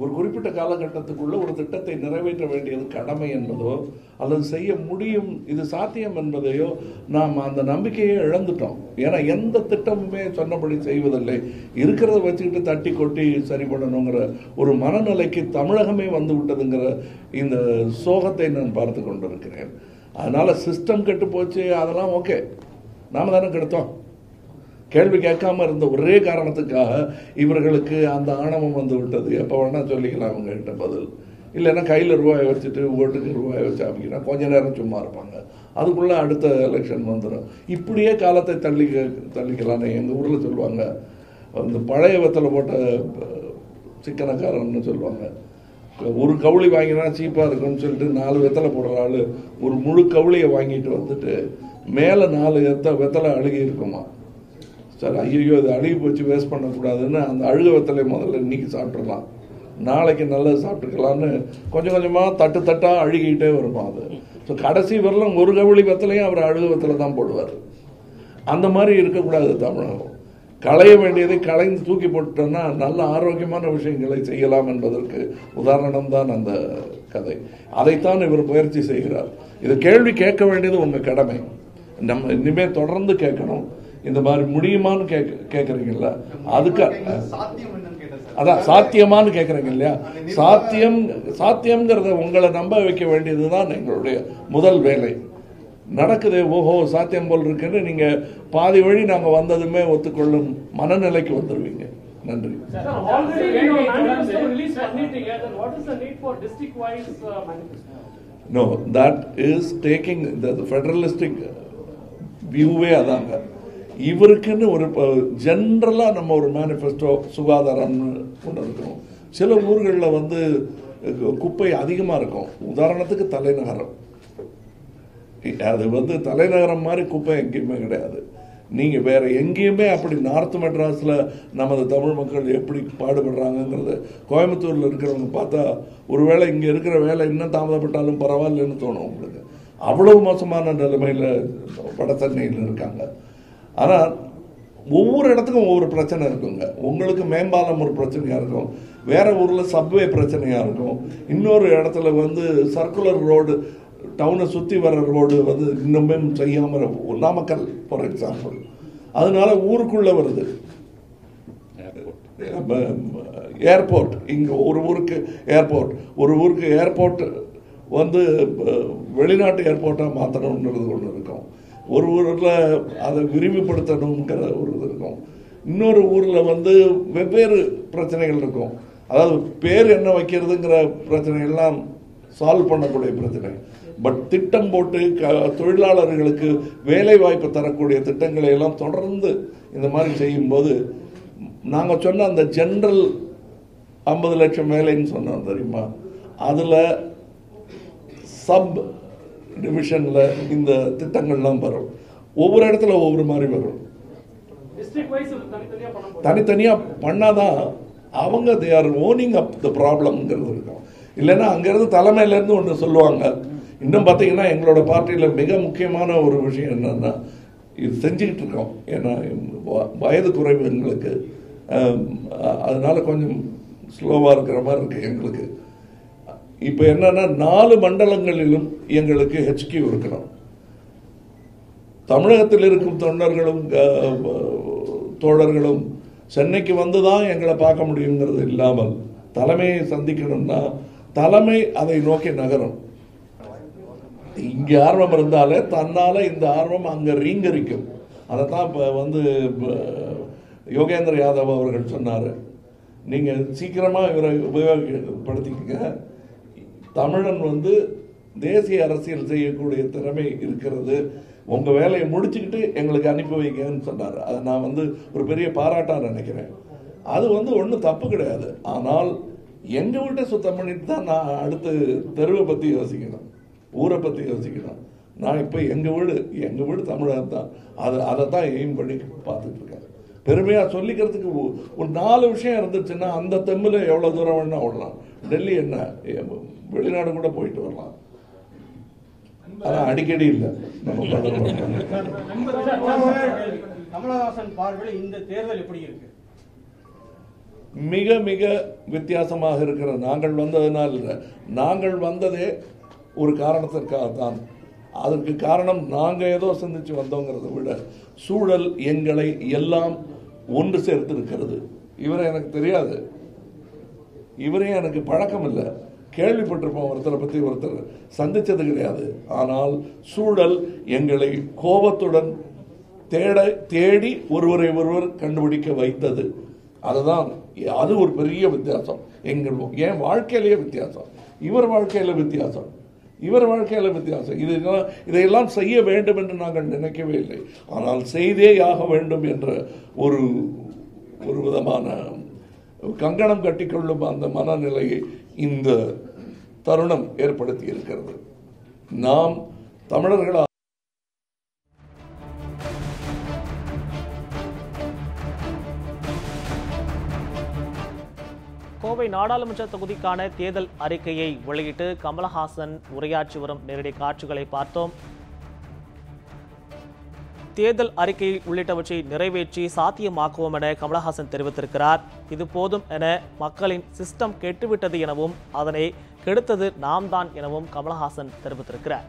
ஒரு குறிப்பிட்ட காலகட்டத்துக்குள்ள ஒரு திட்டத்தை நிறைவேற்ற வேண்டியது கடமை என்பதோ அல்லது செய்ய முடியும் இது சாத்தியம் என்பதையோ நாம் அந்த நம்பிக்கையை இழந்துட்டோம். ஏன்னா எந்த திட்டமுமே சொன்னபடி செய்வதில்லை. இருக்கிறத வச்சுக்கிட்டு தட்டி கொட்டி சரி பண்ணணுங்கிற ஒரு மனநிலைக்கு தமிழகமே வந்து விட்டதுங்கிற இந்த சோகத்தை நான் பார்த்து கொண்டிருக்கிறேன். அதனால் சிஸ்டம் கெட்டு போச்சு அதெல்லாம் ஓகே நாம தானே கெடுத்தோம். கேள்வி கேட்காம இருந்த ஒரே காரணத்துக்காக இவர்களுக்கு அந்த ஆணவம் வந்து விட்டது. எப்போ வேணால் சொல்லிக்கலாம் அவங்க கிட்ட பதில். இல்லைன்னா கையில் ரூபாயை வச்சுட்டு ஓட்டுக்கு ரூபாய் வச்சு அப்படின்னா கொஞ்ச நேரம் சும்மா இருப்பாங்க. அதுக்குள்ளே அடுத்த எலெக்ஷன் வந்துடும் இப்படியே காலத்தை தள்ளி தள்ளிக்கலான்னு எங்கள் ஊரில் சொல்லுவாங்க. அந்த பழைய வெத்தலை போட்ட சிக்கனக்காரன்னு சொல்லுவாங்க. ஒரு கவுளி வாங்கினா சீப்பாக இருக்கும்னு சொல்லிட்டு நாலு வெத்தலை போடுற ஆள் ஒரு முழு கவுளியை வாங்கிட்டு வந்துட்டு மேலே நாலு எத்த வெத்தலை அழுகி இருக்குமா? சார் ஐயோ அது அழுகி போச்சு வேஸ்ட் பண்ணக்கூடாதுன்னு அந்த அழுக வெத்தலை முதல்ல இன்னைக்கு சாப்பிட்றலாம் நாளைக்கு நல்லது சாப்பிட்டுக்கலான்னு கொஞ்சம் கொஞ்சமாக தட்டு தட்டாக அழுகிக்கிட்டே வருமா அது? ஸோ கடைசி வரலாம் ஒரு கவுளி வெத்தலையும் அவர் அழுக வெத்தலை தான் போடுவார். அந்த மாதிரி இருக்கக்கூடாது தமிழகம். களைய வேண்டியதை களைந்து தூக்கி போட்டோன்னா நல்ல ஆரோக்கியமான விஷயங்களை செய்யலாம் என்பதற்கு உதாரணம் தான் அந்த கதை. அதைத்தான் இவர் முயற்சி செய்கிறார். இது கேள்வி கேட்க வேண்டியது உங்கள் கடமை. நம்ம இனிமேல் தொடர்ந்து கேட்கணும். இந்த மாதிரி முடியுமான்னு கேட்க கேட்குறீங்கல்ல? அதுக்கு அதான் சாத்தியமான்னு கேட்குறீங்க இல்லையா? சாத்தியம் சாத்தியம்ங்கிறத உங்களை நம்ப வைக்க வேண்டியது தான் எங்களுடைய முதல் வேலை. நடக்குது ஓஹோ சாத்தியம் போல் இருக்குன்னு நீங்க பாதி வழி நாங்க வந்ததுமே ஒத்துக்கொள்ளும் மனநிலைக்கு வந்துடுவீங்க நன்றி? No that is taking the federalistic வியூவே அதாங்க. இவருக்குன்னு ஒரு ஜென்ரலாக நம்ம ஒரு மேனிஃபெஸ்டோ சுகாதாரம்னு கொண்டு இருக்கும். சில ஊர்களில் வந்து குப்பை அதிகமாக இருக்கும். உதாரணத்துக்கு தலைநகரம். அது வந்து தலைநகரம் மாதிரி குப்பை எங்கேயுமே கிடையாது. நீங்கள் வேற எங்கேயுமே அப்படி நார்த் மெட்ராஸில் நமது தமிழ் மக்கள் எப்படி பாடுபடுறாங்கங்கிறது கோயம்புத்தூரில் இருக்கிறவங்க பார்த்தா ஒருவேளை இங்கே இருக்கிற வேலை இன்னும் தாமதப்பட்டாலும் பரவாயில்லன்னு தோணும் உங்களுக்கு. அவ்வளவு மோசமான நிலைமையில் வட சென்னையில் இருக்காங்க. ஆனால் ஒவ்வொரு இடத்துக்கும் ஒவ்வொரு பிரச்சனை இருக்குங்க. உங்களுக்கு மேம்பாலம் ஒரு பிரச்சனையாக இருக்கும். வேற ஊரில் சப்வே பிரச்சனையாக இருக்கும். இன்னொரு இடத்துல வந்து சர்க்குலர் ரோடு டவுனை சுற்றி வர ரோடு வந்து இன்னுமே செய்யாமல். நாமக்கல் ஃபார் எக்ஸாம்பிள் அதனால ஊருக்குள்ளே வருது. ஏர்போர்ட் இங்கே ஒரு ஊருக்கு ஏர்போர்ட் ஒரு ஊருக்கு ஏர்போர்ட் வந்து வெளிநாட்டு ஏர்போர்ட்டாக மாற்றணுன்றது ஒன்று இருக்கும். ஒரு ஊரில் அதை விரிவுபடுத்தணுங்கிற ஒரு இது இருக்கும். இன்னொரு ஊரில் வந்து வெவ்வேறு பிரச்சனைகள் இருக்கும். அதாவது பேர் என்ன வைக்கிறதுங்கிற பிரச்சனைகள்லாம் சால்வ் பண்ணக்கூடிய பிரச்சனை. பட் திட்டம் போட்டு க தொழிலாளர்களுக்கு வேலை வாய்ப்பு தரக்கூடிய திட்டங்களை எல்லாம் தொடர்ந்து இந்த மாதிரி செய்யும்போது நாங்கள் சொன்ன அந்த ஜென்ரல் ஐம்பது லட்சம் வேலைன்னு சொன்னோம் தெரியுமா? அதில் சப் டிவிஷனில் இந்த திட்டங்கள்லாம் வரும். ஒவ்வொரு இடத்துல ஒவ்வொரு மாதிரி வரும். தனித்தனியாக பண்ணாதான் அவங்க தே ஆர் ஓனிங் அப் த ப்ராப்ளம்ங்கிறது இருக்கும் இல்லைன்னா அங்கேருந்து தலைமையிலேருந்து ஒன்று சொல்லுவாங்க. இன்னும் பார்த்தீங்கன்னா எங்களோட பார்ட்டியில் மிக முக்கியமான ஒரு விஷயம் என்னன்னா இது செஞ்சுக்கிட்டு இருக்கோம். ஏன்னா வயது குறைவு எங்களுக்கு. அதனால கொஞ்சம் ஸ்லோவாக இருக்கிற மாதிரி இருக்கு எங்களுக்கு. இப்போ என்னன்னா நாலு மண்டலங்களிலும் எங்களுக்கு ஹெச்கியூ இருக்கணும் தமிழகத்தில் இருக்கும் தொண்டர்களும் தோழர்களும் சென்னைக்கு வந்து தான் எங்களை பார்க்க முடியுங்கிறது இல்லாமல் தலைமையை சந்திக்கணும்னா தலைமை அதை நோக்கி நகரும். இங்கே ஆர்வம் இருந்தாலே தன்னால் இந்த ஆர்வம் அங்கே ரீங்கரிக்கும். அதை தான் இப்போ வந்து யோகேந்திர யாதவ் அவர்கள் சொன்னார். நீங்கள் சீக்கிரமாக இவரை உபயோகப்படுத்திக்கங்க. தமிழன் வந்து தேசிய அரசியல் செய்யக்கூடிய திறமை இருக்கிறது. உங்க வேலையை முடிச்சுக்கிட்டு எங்களுக்கு அனுப்பி வைங்கன்னு சொன்னார். அதை நான் வந்து ஒரு பெரிய பாராட்டாக நினைக்கிறேன். அது வந்து ஒன்றும் தப்பு கிடையாது. ஆனால் எங்கள் வீட்டை சுத்தம் பண்ணிட்டு தான் நான் அடுத்து தெருவை பற்றி யோசிக்கணும். ஊரை பற்றி யோசிக்கணும். நான் இப்போ எங்கள் வீடு எங்கள் வீடு தமிழகம் தான். அது அதை தான் எய்ம் பண்ணி பார்த்துட்டு இருக்கேன். சொல்லிக்கிறதுக்கு ஒ- ஒரு நாலு விஷயம் இருந்துச்சுன்னா அந்த தெம்மில் எவ்வளோ தூரம் வேணால் ஓடலாம். டெல்லி என்ன? வெளிநாடு கூட போயிட்டு வரலாம். அதான் அடிக்கடி இல்லை. கமலஹாசன் பார்வையில் இந்த தேர்தல் எப்படி இருக்கு? மிக மிக வித்தியாசமாக இருக்கிற நாங்கள் வந்ததுனால் இல்லை. நாங்கள் வந்ததே ஒரு காரணத்திற்காக தான் அதற்கு காரணம் நாங்கள் ஏதோ சிந்திச்சு வந்தோங்கிறத விட சூழல் எங்களை எல்லாம் ஒன்று சேர்த்திருக்கிறது. இவரை எனக்கு தெரியாது. இவரையும் எனக்கு பழக்கம் இல்லை கேள்விப்பட்டிருப்போம் ஒருத்தரை பற்றி ஒருத்தர். சந்தித்தது கிடையாது. ஆனால் சூழல் எங்களை கோபத்துடன் தேட தேடி ஒருவரை ஒருவர் கண்டுபிடிக்க வைத்தது. அதுதான் அது ஒரு பெரிய வித்தியாசம். எங்கள் என் வாழ்க்கையிலேயே வித்தியாசம். இவர் வாழ்க்கையில் வித்தியாசம். இவர் வாழ்க்கையில் வித்தியாசம். இதெல்லாம் இதையெல்லாம் செய்ய வேண்டும் என்று நாங்கள் நினைக்கவே இல்லை. ஆனால் செய்தே ஆக வேண்டும் என்ற ஒரு ஒரு விதமான கங்கணம் கட்டிக்கொள்ளும் அந்த மனநிலையை இந்த தருணம் ஏற்படுத்தி இருக்கிறது நாம் தமிழர்களா கோவை நாடாளுமன்ற தொகுதிக்கான தேர்தல் அறிக்கையை வெளியிட்டு கமலஹாசன் உரையாற்றி வரும் நேரடி காட்சிகளை பார்த்தோம். தேர்தல் அறிக்கை உள்ளிட்டவற்றை நிறைவேற்றி சாத்தியமாக்குவோம் என கமலஹாசன் தெரிவித்திருக்கிறார். இது போதும் என மக்களின் சிஸ்டம் கெட்டுவிட்டது எனவும் அதனை கெடுத்தது நாம் தான் எனவும் கமலஹாசன் தெரிவித்திருக்கிறார்.